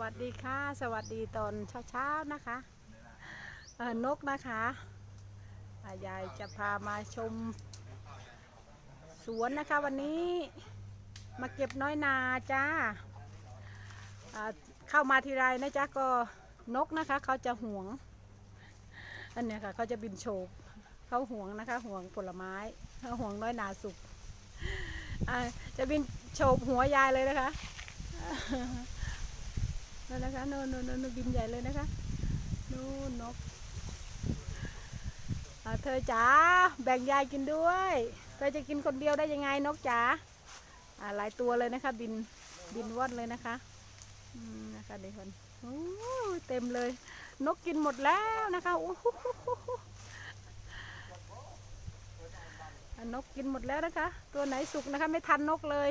วัสดีค่ะ สวัสดีตอนเช้าๆนะคะนกนะคะยายจะพามาชม สวนนะคะวันนี้มาเก็บน้อยนาจ้าเข้ามาทีไรนะจ๊ะก็นกนะคะเขาจะห่วงอันนี้ค่ะเขาจะบินโฉบเขาห่วงนะคะห่วงผลไม้ห่วงน้อยนาสุกจะบินโฉบหัวยายเลยนะคะ นั่นนะคะโน่นโน่นโน่นบินใหญ่เลยนะคะนู่นนกเธอจ๋าแบ่งยายกินด้วยเธอจะกินคนเดียวได้ยังไงนกจ๋าหลายตัวเลยนะคะ บินบินว่อนเลยนะคะอืมนะคะเด็กคนโอ้เต็มเลย นกกินหมดแล้วนะคะโอ้นกกินหมดแล้วนะคะ ตัวไหนสุกนะคะ ไม่ทันนกเลย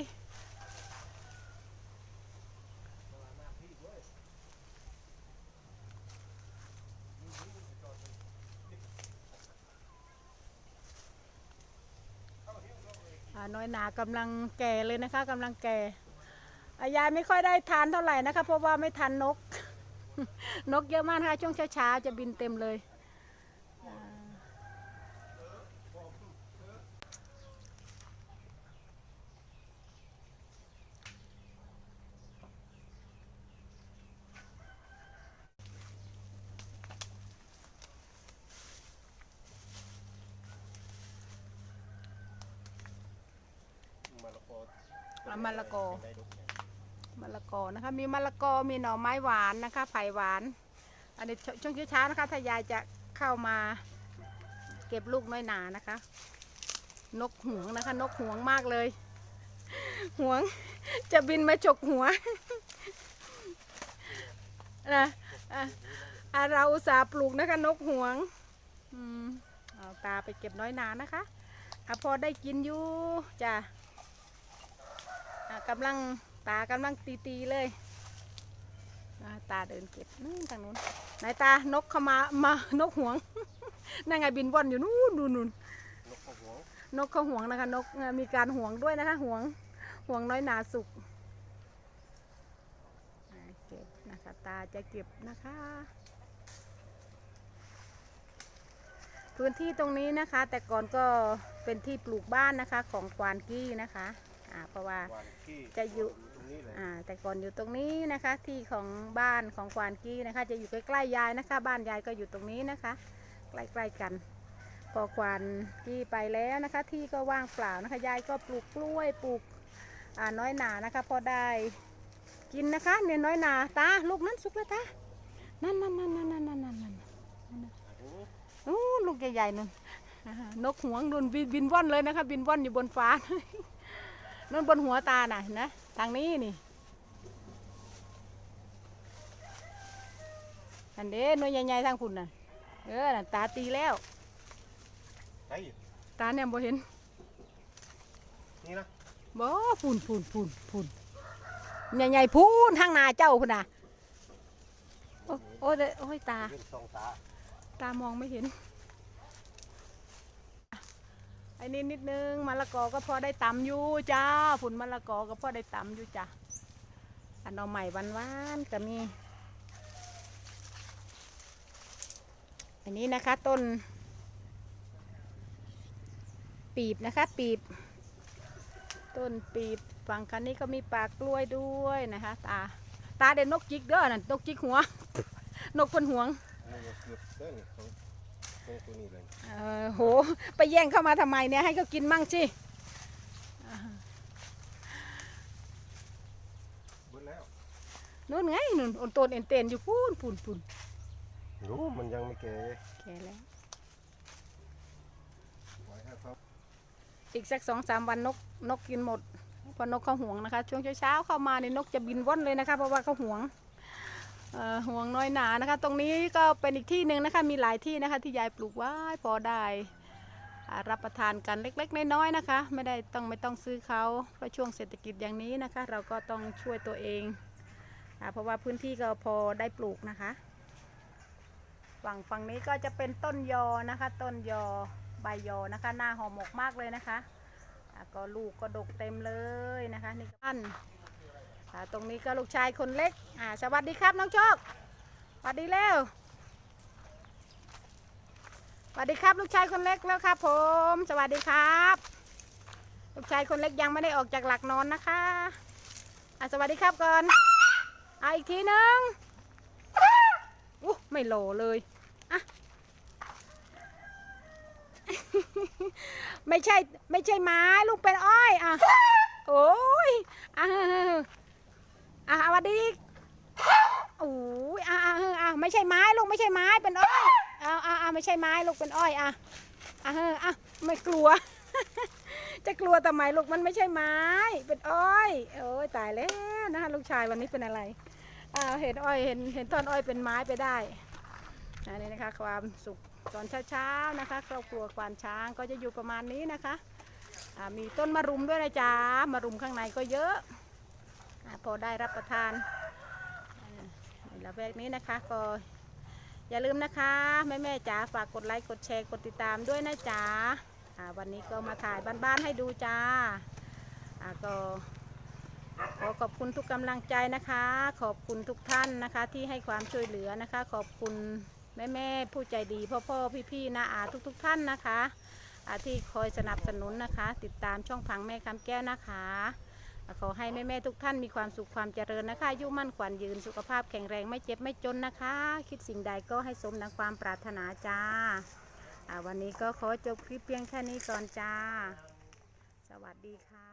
น้อยหนากำลังแก่เลยนะคะกำลังแก่ยายไม่ค่อยได้ทานเท่าไหร่นะคะ เพราะว่าไม่ทันนก นกเยอะมากค่ะช่วงเช้าๆจะบินเต็มเลยอ่า อ่ามะละกอ มะละกอนะคะ มีมะละกอมีหน่อไม้หวานนะคะไผ่หวาน อันนี้ชช่วงเช้าๆนะคะถ้ายายจะเข้ามาเก็บลูกน้อยหนานะคะ นกหวงนะคะ นกหวงมากเลย หวง จะบินมาฉกหัวนะอะเราอุตส่าห์ปลูกนะคะ นกหวง อืมเอาตาไปเก็บน้อยหนานะคะอะพอได้กินอยู่จ้ะ กำลังตากำลังตีๆเลยตาเดินเก็บนู่นทางนู้นไหนตานกเข้ามามานกหวงนั่นไงบินว่อนอยู่นู่นนู่นนู่นนกเขาหวงนกเขาห่วงนะคะ นกมีการห่วงด้วยนะคะห่วงห่วงน้อยหนาสุกเก็บนะคะตาจะเก็บนะคะ พื้นที่ตรงนี้นะคะ แต่ก่อนก็เป็นที่ปลูกบ้านนะคะของควานกี้นะคะ่าเพราะว่าจะอยู่แต่ก่อนอยู่ตรงนี้นะคะ ที่ของบ้านของควานกี้นะคะ จะอยู่ใกล้ๆยายนะคะ บ้านยายก็อยู่ตรงนี้นะคะ ใกล้ๆกันพอควานกี้ไปแล้วนะคะ ที่ก็ว่างเปล่านะคะยายก็ปลูกกล้วยปลูกน้อยหนานะคะ พอได้กินนะคะเนี่ยน้อยหนาตาลูกนั้นสุกแล้วตานั่นนั่นนั่นนั่นนั่นนั่นนั่นนู้ลูกใหญ่ๆนั่นนกหวงโดนบินว่อนเลยนะคะ บินว่อนอยู่บนฟ้า นั่นบนหัวตาน่ะเห็นะทางนี้นี่อันเด้หน่วยใหญ่ๆทางคุณน่ะ เออน่ะตาตีแล้ว ไอ้ตาเนี่ยบ่เห็นนี่นะบ่พูนพูนพูนพูนใหญ่ๆพูนทางหนาเจ้าพุ่นน่ะ โอ้โอ้ยเด้อโอ้ยตา เป็นสองตา ตามองไม่เห็นไอ้นี่นิดนึงมะละกอก็พอได้ตำอยู่จ้าผุนมะละกอก็พอได้ตำอยู่จ้ะอันเอาใหม่หวานก็มี อันนี้นะคะต้น ปีบนะคะ ปีบ ต้นปีบฝั่งคันนี้ก็มีปากกล้วยด้วยนะคะ ตา ตาเด่นนกจิกเด้อนั่นนกจิกหัว นกคนหวง นี่ก็เกือบเส้นของของตัวนี้เลยเออโห ไปแย่งเข้ามาทำไมเนี่ย ให้เขากินมั่งสิอ่าเบิดแล้วนู่นไงนู่นอนโตนเอ็นเตนอยู่พูนพูนพูนโอ้มันยังไม่แก่แค่แล้ว ไว้ให้ครับอีกสักสองสามวันนกนกกินหมดเพราะนกเขาห่วงนะคะ ช่วงเช้าๆเข้ามาเนี่ยนกจะบินว่อนเลยนะคะ เพราะว่าเขาห่วงเอ่อ ห่วงน้อยหนานะคะ ตรงนี้ก็เป็นอีกที่หนึ่งนะคะมีหลายที่นะคะ ที่ยายปลูกไว้พอได้รับประทานกันเล็กๆน้อยๆนะคะ ไม่ได้ต้องไม่ต้องซื้อเขาเพราะช่วงเศรษฐกิจอย่างนี้นะคะ เราก็ต้องช่วยตัวเองอเพราะว่าพื้นที่ก็พอได้ปลูกนะคะฝั่งฝั่งนี้ก็จะเป็นต้นยอนะคะ ต้นยอใบยอนะคะ หน้าหอมหมกมากเลยนะคะก็ลูกก็ดกเต็มเลยนะคะนี่ก็อัน ตรงนี้ก็ลูกชายคนเล็กอ่าสวัสดีครับน้องโชคสวัสดีแล้วสวัสดีครับลูกชายคนเล็กแล้วครับผม สวัสดีครับ ลูกชายคนเล็กยังไม่ได้ออกจากหลักนอนนะคะอะสวัสดีครับก่อนอะอีกทีนึงอู้ไม่โหลเลยอะไม่ใช่ไม่ใช่ไม้ลูกเป็นอ้อยอะโอ้ยอะ อะสวัสดีโอ้ยอะอะอะไม่ใช่ไม้ลูกไม่ใช่ไม้เป็นอ้อยอะอะอะไม่ใช่ไม้ลูกเป็นอ้อยอะอะอะไม่กลัว จะกลัวทำไมลูกมันไม่ใช่ไม้ เป็นอ้อยโอ้ยตายแล้วนะคะลูกชายวันนี้เป็นอะไรอ่าเห็นอ้อยเห็นเห็นต้นอ้อยเป็นไม้ไปได้อันนี้นะคะความสุขตอนเช้าๆนะคะครอบครัวควานช้างก็จะอยู่ประมาณนี้นะคะมีต้นมะรุมด้วยนะจ๊ะมะรุมข้างในก็เยอะ พอได้รับประทานในละแวกนี้นะคะก็อย่าลืมนะคะแม่ๆจ๋าฝากกดไลค์กดแชร์กดติดตามด้วยนะจ๊ะอ่าวันนี้ก็มาถ่ายบ้านๆให้ดูจ้าก็ขอขอบคุณทุกกำลังใจนะคะ ขอบคุณทุกท่านนะคะ ที่ให้ความช่วยเหลือนะคะ ขอบคุณแม่ๆผู้ใจดีพ่อๆพี่ๆนะอาทุกๆท่านนะคะที่คอยสนับสนุนนะคะ ติดตามช่องพังแม่คำแก้วนะคะ ขอให้แม่ๆทุกท่านมีความสุขความเจริญนะคะอายุมั่นขวัญยืนสุขภาพแข็งแรงไม่เจ็บไม่จนนะคะ คิดสิ่งใดก็ให้สมดังความปรารถนาจ้าวันนี้ก็ขอจบคลิปเพียงแค่นี้ก่อนจ้า สวัสดีค่ะ